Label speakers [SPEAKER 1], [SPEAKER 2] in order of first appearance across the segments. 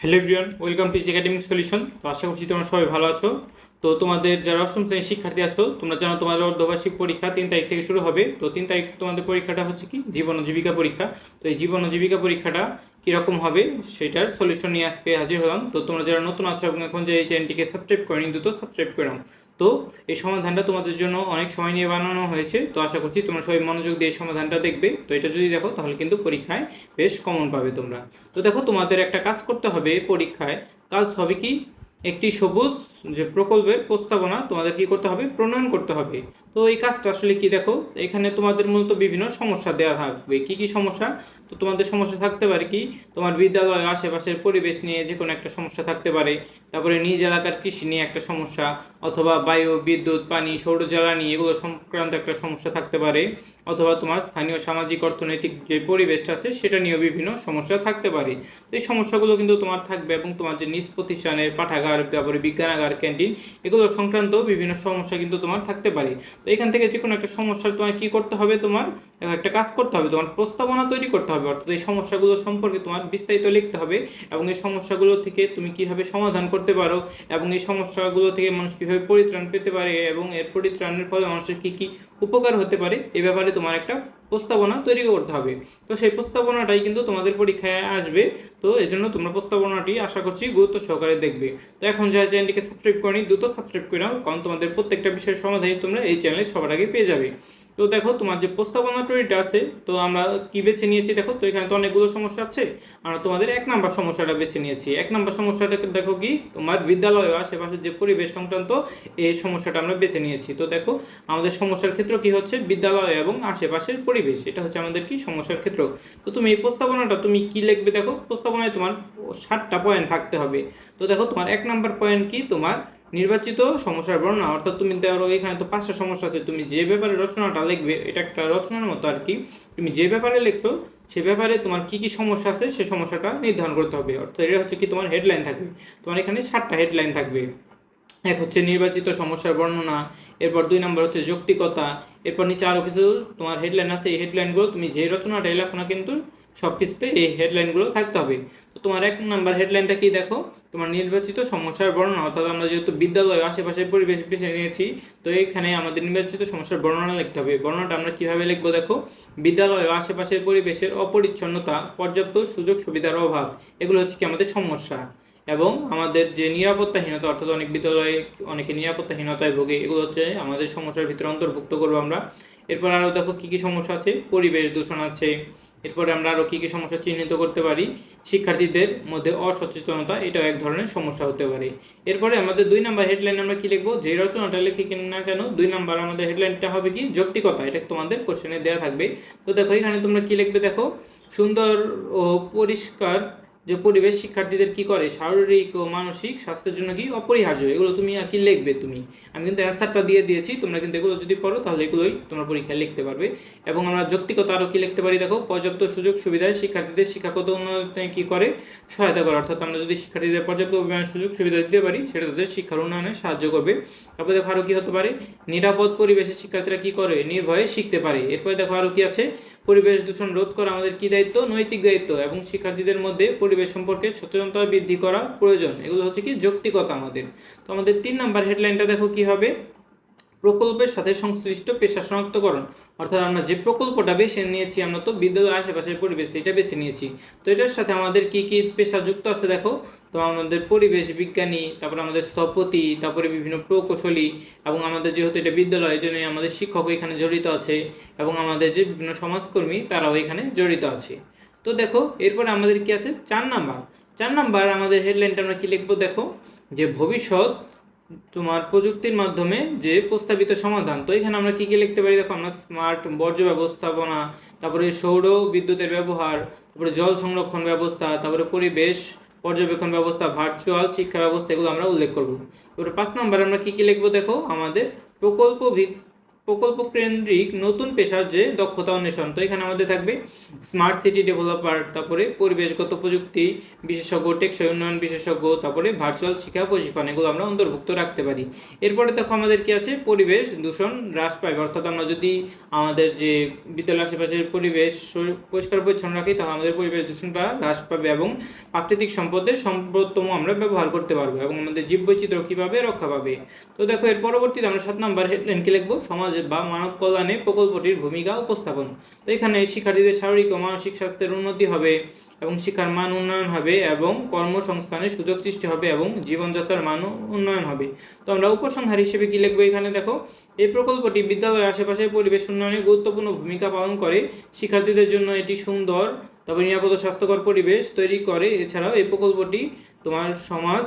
[SPEAKER 1] Hello everyone welcome to academic solution তো আশা করছি তোমরা সবাই ভালো আছো। তো তোমাদের যারা অষ্টম শ্রেণির শিক্ষার্থী আছো, তোমরা জানো তোমাদের অর্ধবার্ষিক পরীক্ষা তিন তারিখ থেকে শুরু হবে। তো তিন তারিখ তোমাদের পরীক্ষাটা হচ্ছে কি? জীবন ও জীবিকা পরীক্ষা। তো এই জীবন ও জীবিকা পরীক্ষাটা কীরকম হবে সেটার সলিউশন নিয়ে আজকে হাজির হলাম। তো তোমরা যারা নতুন আছো এবং এখন যে এই চ্যানেলটিকে সাবস্ক্রাইব করেনি, দ্রুত সাবস্ক্রাইব করে নাও। তো এই সমাধানটা তোমাদের জন্য অনেক সময় নিয়ে বানানো হয়েছে। তো আশা করছি তোমরা সবাই মনোযোগ দিয়ে সমাধানটা দেখবে। তো এটা যদি দেখো, তাহলে কিন্তু পরীক্ষায় বেশ কমন পাবে তোমরা। তো দেখো, তোমাদের একটা কাজ করতে হবে পরীক্ষায়। কাজ হবে কি? একটি সবুজ যে প্রকল্পের প্রস্তাবনা তোমাদের কি করতে হবে? প্রণয়ন করতে হবে। তো এই কাজটা আসলে কি দেখো, এখানে তোমাদের মূলত বিভিন্ন সমস্যা দেওয়া থাকবে। কি কি সমস্যা? তো তোমাদের সমস্যা থাকতে পারে কি, তোমার বিদ্যালয়, আশেপাশের পরিবেশ নিয়ে যে কোনো একটা সমস্যা থাকতে পারে। তারপরে নিজ এলাকার কৃষি নিয়ে একটা সমস্যা, অথবা বায়ু, বিদ্যুৎ, পানি, সৌর, জ্বালানি, এগুলো সংক্রান্ত একটা সমস্যা থাকতে পারে। অথবা তোমার স্থানীয় সামাজিক, অর্থনৈতিক যে পরিবেশটা আছে, সেটা নিয়েও বিভিন্ন সমস্যা থাকতে পারে। তো এই সমস্যাগুলো কিন্তু তোমার থাকবে এবং তোমার যে নিজ প্রতিষ্ঠানের পাঠাগার তারপরে বিজ্ঞানাগার ক্যান্টিন, এগুলো সংক্রান্ত বিভিন্ন সমস্যা কিন্তু তোমার থাকতে পারে। তো এখান থেকে যে কোনো একটা সমস্যা তোমার কি করতে হবে? তোমার একটা কাজ করতে হবে, তোমার প্রস্তাবনা তৈরি করতে হবে। অর্থাৎ এই সমস্যাগুলো সম্পর্কে তোমার বিস্তারিত লিখতে হবে এবং এই সমস্যাগুলো থেকে তুমি কীভাবে সমাধান করতে পারো এবং এই সমস্যাগুলো থেকে মানুষ কীভাবে পরিত্রাণ পেতে পারে এবং এর পরিত্রাণের ফলে মানুষের কী কী উপকার হতে পারে এই ব্যাপারে তোমার একটা প্রস্তাবনা তৈরি করতে হবে। তো সেই প্রস্তাবনাটাই কিন্তু তোমাদের পরীক্ষায় আসবে। তো এই জন্য তোমরা প্রস্তাবনাটি আশা করছি গুরুত্ব সহকারে দেখবে। তো এখন যারা চ্যানেলটিকে সাবস্ক্রাইব করেনি, দ্রুত সাবস্ক্রাইব করে নাও, কারণ তোমাদের প্রত্যেকটা বিষয়ের সমাধানই তোমরা এই চ্যানেলে সবার আগে পেয়ে যাবে। তো দেখো, তোমার যে প্রস্তাবনা তৈরিটা আছে, তো আমরা কি বেছে নিয়েছি? দেখো, তো এখানে তো অনেকগুলো সমস্যা আছে। আমরা তোমাদের এক নাম্বার সমস্যাটা বেছে নিয়েছি। এক নাম্বার সমস্যাটা দেখো কি, তোমার বিদ্যালয় ও আশেপাশের যে পরিবেশ সংক্রান্ত এই সমস্যাটা আমরা বেছে নিয়েছি। তো দেখো, আমাদের সমস্যার ক্ষেত্র কি হচ্ছে? বিদ্যালয় এবং আশেপাশের পরিবেশ, এটা হচ্ছে আমাদের কি সমস্যার ক্ষেত্র? তো তুমি এই প্রস্তাবনাটা তুমি কি লিখবে? দেখো, প্রস্তাবনায় তোমার ষাটটা পয়েন্ট থাকতে হবে। তো দেখো, তোমার এক নাম্বার পয়েন্ট কি? তোমার নির্বাচিত সমস্যার বর্ণনা, অর্থাৎ তুমি ধরো এখানে তো পাঁচটা সমস্যা আছে, তুমি যে ব্যাপারে রচনাটা লিখবে, এটা একটা রচনার মতো আর কি। তুমি যে ব্যাপারে লিখছো, সে ব্যাপারে তোমার কি কি সমস্যা আছে, সে সমস্যাটা নির্ধারণ করতে হবে। অর্থাৎ এটা হচ্ছে কি, তোমার হেডলাইন থাকবে। তোমার এখানে সাতটা হেডলাইন থাকবে। এক হচ্ছে নির্বাচিত সমস্যার বর্ণনা, এরপর দুই নম্বর হচ্ছে যৌক্তিকতা, এরপর নিচে আরও কিছু তোমার হেডলাইন আছে। এই হেডলাইনগুলো তুমি যে রচনাটা না কিন্তু সব কিছুতে এই হেডলাইনগুলো থাকতে হবে। তো তোমার এক নাম্বার হেডলাইনটা কি দেখো? তোমার নির্বাচিত সমস্যার বর্ণনা, অর্থাৎ আমরা যেহেতু বিদ্যালয়, আশেপাশের পরিবেশ বেছে নিয়েছি, তো এখানে আমাদের নির্বাচিত সমস্যার বর্ণনা লিখতে হবে। বর্ণনাটা আমরা কীভাবে লিখব দেখো? বিদ্যালয় ও আশেপাশের পরিবেশের অপরিচ্ছন্নতা, পর্যাপ্ত সুযোগ সুবিধার অভাব, এগুলো হচ্ছে কি আমাদের সমস্যা। এবং আমাদের যে নিরাপত্তাহীনতা, অর্থাৎ অনেক বিদ্যালয়ে অনেকে নিরাপত্তাহীনতায় ভোগে, এগুলো হচ্ছে আমাদের সমস্যার ভিতরে অন্তর্ভুক্ত করব আমরা। এরপর আরও দেখো কী কী সমস্যা আছে? পরিবেশ দূষণ আছে এরপরে আমরা আরও কী কী সমস্যা চিহ্নিত করতে পারি? শিক্ষার্থীদের মধ্যে অসচেতনতা, এটাও এক ধরনের সমস্যা হতে পারে। এরপরে আমাদের দুই নাম্বার হেডলাইন আমরা কী লিখব? যে রচনাটা লিখি না কেন, দুই নাম্বার আমাদের হেডলাইনটা হবে কি? যৌক্তিকতা, এটা তোমাদের কোশ্চেনে দেওয়া থাকবে। তো দেখো, এখানে তোমরা কী লিখবে দেখো? সুন্দর ও পরিষ্কার যে পরিবেশ শিক্ষার্থীদের কি করে? শারীরিক ও মানসিক স্বাস্থ্যের জন্য কি অপরিহার্য? এগুলো তুমি আর কি লিখবে তুমি? আমি কিন্তু অ্যান্সারটা দিয়ে দিয়েছি। তোমরা কিন্তু এগুলো যদি পড়ো, তাহলে এগুলোই তোমরা পরীক্ষায় লিখতে পারবে। এবং আমরা যৌক্তিকতা আরও কি লিখতে পারি? দেখো, পর্যাপ্ত সুযোগ সুবিধায় শিক্ষার্থীদের শিক্ষাগত উন্নয়নে কি করে সহায়তা করে? অর্থাৎ আমরা যদি শিক্ষার্থীদের পর্যাপ্ত পরিমাণ সুযোগ সুবিধা দিতে পারি, সেটা তাদের শিক্ষার উন্নয়নে সাহায্য করবে। তারপরে দেখো আরও কি হতে পারে? নিরাপদ পরিবেশে শিক্ষার্থীরা কি করে? নির্ভয়ে শিখতে পারে। এরপরে দেখো আরও কি আছে? পরিবেশ দূষণ রোধ করা আমাদের কি দায়িত্ব? নৈতিক দায়িত্ব। এবং শিক্ষার্থীদের মধ্যে পরিবেশ সম্পর্কে সচেতনতা বৃদ্ধি করা প্রয়োজন। এগুলো হচ্ছে কি যৌক্তিকতা আমাদের। তো আমাদের তিন নাম্বার হেডলাইনটা দেখো কি হবে? প্রকল্পের সাথে সংশ্লিষ্ট পেশা শনাক্তকরণ। অর্থাৎ আমরা যে প্রকল্পটা বেছে নিয়েছি, আমরা তো বিদ্যালয়ের আশেপাশের পরিবেশ এটা বেছে নিয়েছি। তো এটার সাথে আমাদের কি কি পেশা যুক্ত আছে দেখো? তো আমাদের পরিবেশ বিজ্ঞানী, তারপরে আমাদের স্থপতি, তারপরে বিভিন্ন প্রকৌশলী এবং আমাদের যেহেতু এটা বিদ্যালয় জন্য আমাদের শিক্ষক এখানে জড়িত আছে এবং আমাদের যে বিভিন্ন সমাজকর্মী, তারাও এখানে জড়িত আছে। তো দেখো, এরপরে আমাদের কি আছে? চার নাম্বার। চার নাম্বার আমাদের হেডলাইনটা আমরা কি লিখব দেখো? যে ভবিষ্যৎ তোমার প্রযুক্তির মাধ্যমে যে প্রস্তাবিত সমাধান, তো এখানে আমরা কি কি লিখতে পারি? দেখো, আমরা স্মার্ট বর্জ্য ব্যবস্থাপনা, তারপরে সৌর বিদ্যুতের ব্যবহার, তারপরে জল সংরক্ষণ ব্যবস্থা, তারপরে পরিবেশ পর্যবেক্ষণ ব্যবস্থা ভার্চুয়াল শিক্ষা ব্যবস্থা, এগুলো আমরা উল্লেখ করব। তারপরে পাঁচ নাম্বার আমরা কি কি লিখব? দেখো, আমাদের প্রকল্প ভিত- প্রকল্প কেন্দ্রিক নতুন পেশার যে দক্ষতা অন্বেষণ, তো এখানে আমাদের থাকবে স্মার্ট সিটি ডেভেলপার তারপরে পরিবেশগত প্রযুক্তি বিশেষজ্ঞ, টেকসই উন্নয়ন বিশেষজ্ঞ, তারপরে ভার্চুয়াল শিক্ষা প্রশিক্ষণ, এগুলো আমরা অন্তর্ভুক্ত রাখতে পারি। এরপরে দেখো আমাদের কি আছে? পরিবেশ দূষণ হ্রাস পাবে অর্থাৎ আমরা যদি আমাদের যে বিদ্যালয়ের আশেপাশের পরিবেশ পরিষ্কার পরিচ্ছন্ন রাখি, তাহলে আমাদের পরিবেশ দূষণটা হ্রাস পাবে এবং প্রাকৃতিক সম্পদের সম্পদতম আমরা ব্যবহার করতে পারব এবং আমাদের জীববৈচিত্র্য কীভাবে রক্ষা পাবে? তো দেখো এর পরবর্তীতে আমরা সাত নাম্বার হেডলাইন কি লিখব? সমাজ বা মানব কল্যাণে প্রকল্পটির ভূমিকা উপস্থাপন। তো এখানে শিক্ষার্থীদের শারীরিক ও মানসিক স্বাস্থ্যের উন্নতি হবে এবং শিক্ষার মান উন্নয়ন হবে এবং কর্মসংস্থানের সুযোগ সৃষ্টি হবে এবং জীবনযাত্রার মান উন্নয়ন হবে। তো আমরা উপসংহার হিসেবে কি লিখব এখানে? দেখো, এই প্রকল্পটি বিদ্যালয়ের আশেপাশের পরিবেশ উন্নয়নে গুরুত্বপূর্ণ ভূমিকা পালন করে। শিক্ষার্থীদের জন্য এটি সুন্দর তারপর নিরাপদ স্বাস্থ্যকর পরিবেশ তৈরি করে। এছাড়াও এই প্রকল্পটি তোমার সমাজ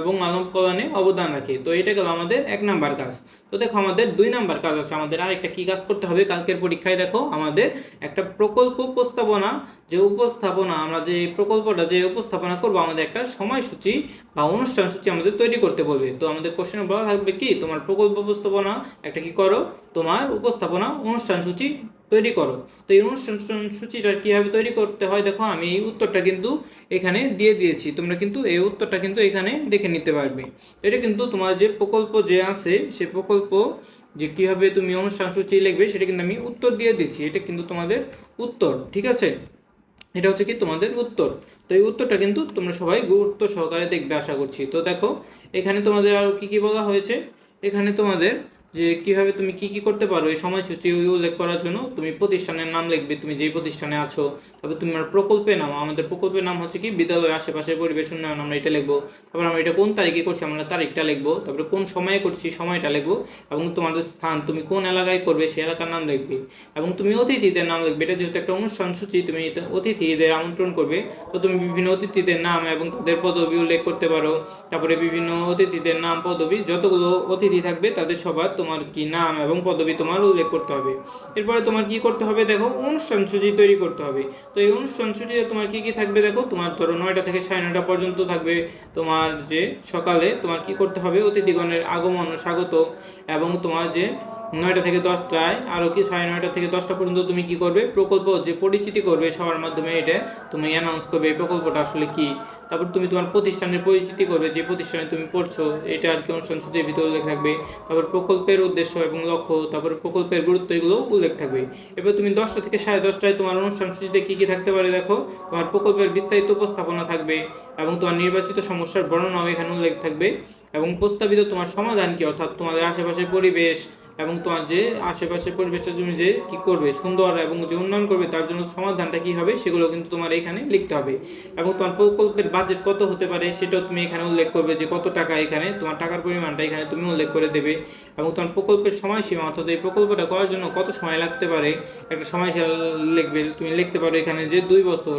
[SPEAKER 1] এবং মানব কল্যাণে অবদান রাখে। তো এটা গেল আমাদের এক নাম্বার কাজ। তো দেখো, আমাদের দুই নাম্বার কাজ আছে। আমাদের আরেকটা কি কাজ করতে হবে? কালকের পরীক্ষায় দেখো, আমাদের একটা প্রকল্প উপস্থাপনা, যে উপস্থাপনা, আমরা যে প্রকল্পটা, যে উপস্থাপনা করব, আমাদের একটা সময়সূচি বা অনুষ্ঠান সূচি আমাদের তৈরি করতে বলবে। তো আমাদের কোশ্চেনে বলা থাকবে কি? তোমার প্রকল্প উপস্থাপনা, একটা কি করো? তোমার উপস্থাপনা অনুষ্ঠান সূচি তৈরি করো। তো এই অনুষ্ঠান সূচিটা কীভাবে তৈরি করতে হয় দেখো, আমি এই উত্তরটা কিন্তু এখানে দিয়ে দিয়েছি। তোমরা কিন্তু এই উত্তরটা কিন্তু এখানে দেখে নিতে পারবে। এটা কিন্তু তোমার যে প্রকল্প যে আছে, সে প্রকল্প যে কীভাবে তুমি অনুষ্ঠান সূচি লিখবে, সেটা কিন্তু আমি উত্তর দিয়ে দিচ্ছি। এটা কিন্তু তোমাদের উত্তর, ঠিক আছে? এটা হচ্ছে কি তোমাদের উত্তর। তো এই উত্তরটা কিন্তু তোমরা সবাই গুরুত্ব সহকারে দেখবে, আশা করছি। তো দেখো, এখানে তোমাদের আরও কি কি বলা হয়েছে? এখানে তোমাদের যে কীভাবে তুমি কি কি করতে পারো এই সময়সূচি উল্লেখ করার জন্য তুমি প্রতিষ্ঠানের নাম লিখবে, তুমি যেই প্রতিষ্ঠানে আছো, তারপর তোমার প্রকল্পের নাম, আমাদের প্রকল্পের নাম হচ্ছে কি বিদ্যালয়ের আশেপাশের পরিবেশ উন্নয়ন আমরা এটা লিখব, তারপর আমরা এটা কোন তারিখে করছি আমরা তারিখটা লিখব, তারপরে কোন সময়ে করছি সময়টা লিখব, এবং তোমাদের স্থান তুমি কোন এলাকায় করবে সেই এলাকার নাম লিখবে, এবং তুমি অতিথিদের নাম লিখবে, এটা যেহেতু একটা অনুষ্ঠান সূচি, তুমি অতিথিদের আমন্ত্রণ করবে, তো তুমি বিভিন্ন অতিথিদের নাম এবং তাদের পদবি উল্লেখ করতে পারো, তারপরে বিভিন্ন অতিথিদের নাম, পদবি, যতগুলো অতিথি থাকবে তাদের সবার তোমার কি নাম এবং পদবি তোমার উল্লেখ করতে হবে। এরপরে তোমার কি করতে হবে দেখো, অনুষ্ঠান সূচি তৈরি করতে হবে। তো এই অনুষ্ঠান সূচিতে তোমার কি কি থাকবে দেখো, তোমার ধরো নয়টা থেকে সাড়ে নয়টা পর্যন্ত থাকবে তোমার যে সকালে তোমার কি করতে হবে, অতিথিগণের আগমন স্বাগত এবং তোমার যে নয়টা থেকে দশটায়, আরও কি সাড়ে নয়টা থেকে দশটা পর্যন্ত তুমি কি করবে? প্রকল্প যে পরিচিতি করবে সবার মাধ্যমে এটা তুমি অ্যানাউন্স করবে এই প্রকল্পটা আসলে কি। তারপর তুমি তোমার প্রতিষ্ঠানের পরিচিতি করবে, যে প্রতিষ্ঠানে তুমি পড়ছো, এটা আর কি অনুষ্ঠান সূচির ভিতরে উল্লেখ থাকবে। তারপর প্রকল্পের উদ্দেশ্য এবং লক্ষ্য, তারপর প্রকল্পের গুরুত্ব এগুলো উল্লেখ থাকবে। এবার তুমি দশটা থেকে সাড়ে দশটায় তোমার অনুষ্ঠান সূচিতে কী কী থাকতে পারে দেখো, তোমার প্রকল্পের বিস্তারিত উপস্থাপনা থাকবে এবং তোমার নির্বাচিত সমস্যার বর্ণনাও এখানে উল্লেখ থাকবে এবং প্রস্তাবিত তোমার সমাধান কি, অর্থাৎ তোমাদের আশেপাশের পরিবেশ এবং তোমার যে আশেপাশের পরিবেশটা তুমি যে কি করবে, সুন্দর এবং যে উন্নয়ন করবে, তার জন্য সমাধানটা কি হবে, সেগুলো কিন্তু তোমার এখানে লিখতে হবে। এবং তোমার প্রকল্পের বাজেট কত হতে পারে, সেটাও তুমি এখানে উল্লেখ করবে যে কত টাকা এখানে, তোমার টাকার পরিমাণটা এখানে তুমি উল্লেখ করে দেবে। এবং তোমার প্রকল্পের সময়সীমা, অর্থাৎ এই প্রকল্পটা করার জন্য কত সময় লাগতে পারে, একটা সময়সীমা লিখবে, তুমি লিখতে পারো এখানে যে দুই বছর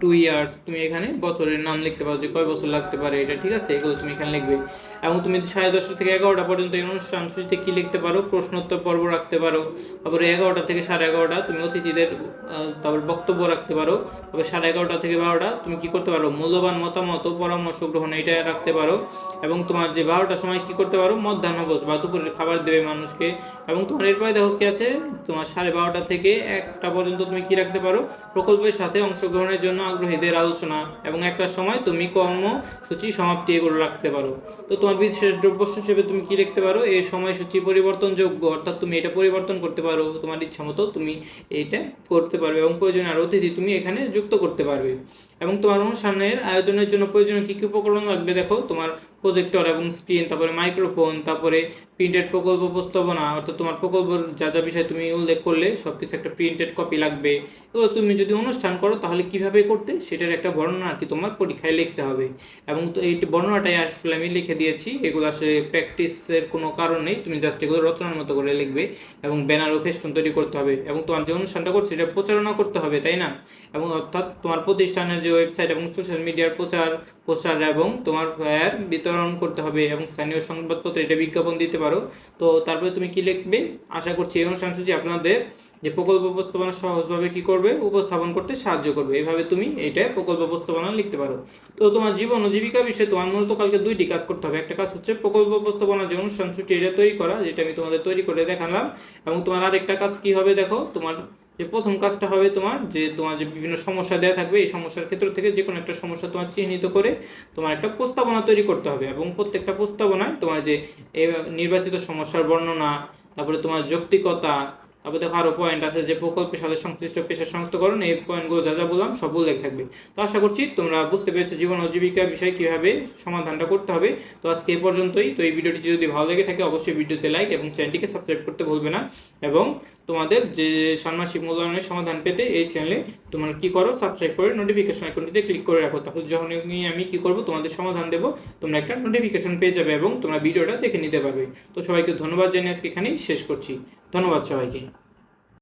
[SPEAKER 1] টু ইয়ার্স তুমি এখানে বছরের নাম লিখতে পারো যে কয় বছর লাগতে পারে এটা, ঠিক আছে? এগুলো তুমি এখানে লিখবে। এবং তুমি সাড়ে দশটা থেকে এগারোটা পর্যন্ত এই অনুষ্ঠান সূচিতে কী লিখতে পারো? প্রশ্নোত্তর পর্ব রাখতে পারো। তারপরে এগারোটা থেকে সাড়ে এগারোটা তুমি অতিথিদের তারপর বক্তব্য রাখতে পারো। তবে সাড়ে এগারোটা থেকে বারোটা তুমি কি করতে পারো? মূল্যবান মতামত পরামর্শ গ্রহণ এটা রাখতে পারো। এবং তোমার যে বারোটার সময় কি করতে পারো? মধ্যাহ্নভোজ বা দুপুরের খাবার দেবে মানুষকে। এবং তোমার এরপরে দেখো কি আছে? তোমার সাড়ে বারোটা থেকে একটা পর্যন্ত তুমি কি রাখতে পারো? প্রকল্পের সাথে অংশগ্রহণের জন্য আগ্রহীদের আলোচনা এবং একটা সময় তুমি কর্মসূচি সমাপ্তি এগুলো রাখতে পারো। তো তোমার বিশেষ দ্রব্য হিসেবে তুমি কি লিখতে পারো? এই সময়সূচি পরিবর্তনযোগ্য, অর্থাৎ তুমি এটা পরিবর্তন করতে পারো, তোমার ইচ্ছা মতো তুমি এটা করতে পারবে এবং প্রয়োজনীয় আর অতিথি তুমি এখানে যুক্ত করতে পারবে। এবং তোমার অনুষ্ঠানের আয়োজনের জন্য প্রয়োজনীয় কী কী উপকরণ লাগবে দেখো? তোমার প্রজেক্টর এবং স্ক্রিন তারপরে মাইক্রোফোন তারপরে প্রিন্টেড প্রকল্প উপস্থাপনা, অর্থাৎ তোমার প্রকল্পের যা যা বিষয় তুমি উল্লেখ করলে সব কিছু একটা প্রিন্টেড কপি লাগবে। এগুলো তুমি যদি অনুষ্ঠান করো, তাহলে কীভাবে করতে? সেটার একটা বর্ণনা আর কি তোমার পরীক্ষায় লিখতে হবে। এবং এই বর্ণনাটাই আসলে আমি লিখে দিয়েছি। এগুলো আসলে প্র্যাকটিসের কোনো কারণ নেই। তুমি জাস্ট এগুলো রচনার মতো করে লিখবে এবং ব্যানার ও ফেস্টুন তৈরি করতে হবে। এবং তোমার যে অনুষ্ঠানটা করছ, সেটা প্রচারণা করতে হবে, তাই না? এবং অর্থাৎ তোমার প্রতিষ্ঠানের যে ওয়েবসাইট এবং সোশ্যাল মিডিয়ার প্রচার প্রচার এবং তোমার বিতরণ সম্প্রসারণ করতে হবে এবং স্থানীয় সংবাদপত্রে এটা বিজ্ঞাপন দিতে পারো। তো তারপরে তুমি কি লিখবে? আশা করছি এই অনুষ্ঠান সূচি আপনাদের যে প্রকল্প উপস্থাপনা সহজভাবে কি করবে? উপস্থাপন করতে সাহায্য করবে। এইভাবে তুমি এইটা প্রকল্প উপস্থাপনা লিখতে পারো। তো তোমার জীবন ও জীবিকা বিষয়ে তোমার মূলত কালকে দুইটি কাজ করতে হবে। একটা কাজ হচ্ছে প্রকল্প উপস্থাপনা যে অনুষ্ঠান সূচি এটা তৈরি করা, যেটা আমি তোমাদের তৈরি করে দেখালাম। এবং তোমার আরেকটা কাজ কি হবে দেখো? তোমার যে প্রথম কাজটা হবে তোমার যে তোমার যে বিভিন্ন সমস্যা দেওয়া থাকবে, এই সমস্যার ক্ষেত্র থেকে যে কোনো একটা সমস্যা তোমার চিহ্নিত করে তোমার একটা প্রস্তাবনা তৈরি করতে হবে এবং প্রত্যেকটা প্রস্তাবনায় তোমার যে এ নির্বাচিত সমস্যার বর্ণনা, তারপরে তোমার যৌক্তিকতা, তারপরে দেখো আরও পয়েন্ট আছে যে প্রকল্পের সাথে সংশ্লিষ্ট পেশা শনাক্তকরণ, এই পয়েন্টগুলো যা যা বললাম সব উল্লেখ থাকবে। তো আশা করছি তোমরা বুঝতে পেরেছ জীবন ও জীবিকা বিষয়ে কীভাবে সমাধানটা করতে হবে। তো আজকে এই পর্যন্তই। তো এই ভিডিওটি যদি ভালো লেগে থাকে, অবশ্যই ভিডিওতে লাইক এবং চ্যানেলটিকে সাবস্ক্রাইব করতে ভুলবে না। এবং তোমাদের যে ষান্মাসিক মূল্যায়নের সমাধান পেতে এই চ্যানেলে তোমার কি করো সাবস্ক্রাইব করে নোটিফিকেশন আইকনটিতে ক্লিক করে রাখো। তাহলে যখন আমি কি করব, তোমাদের সমাধান দেবো, তোমরা একটা নোটিফিকেশন পেয়ে যাবে এবং তোমরা ভিডিওটা দেখে নিতে পারবে। তো সবাইকে ধন্যবাদ জানিয়ে আজকে এখানেই শেষ করছি। ধন্যবাদ সবাইকে।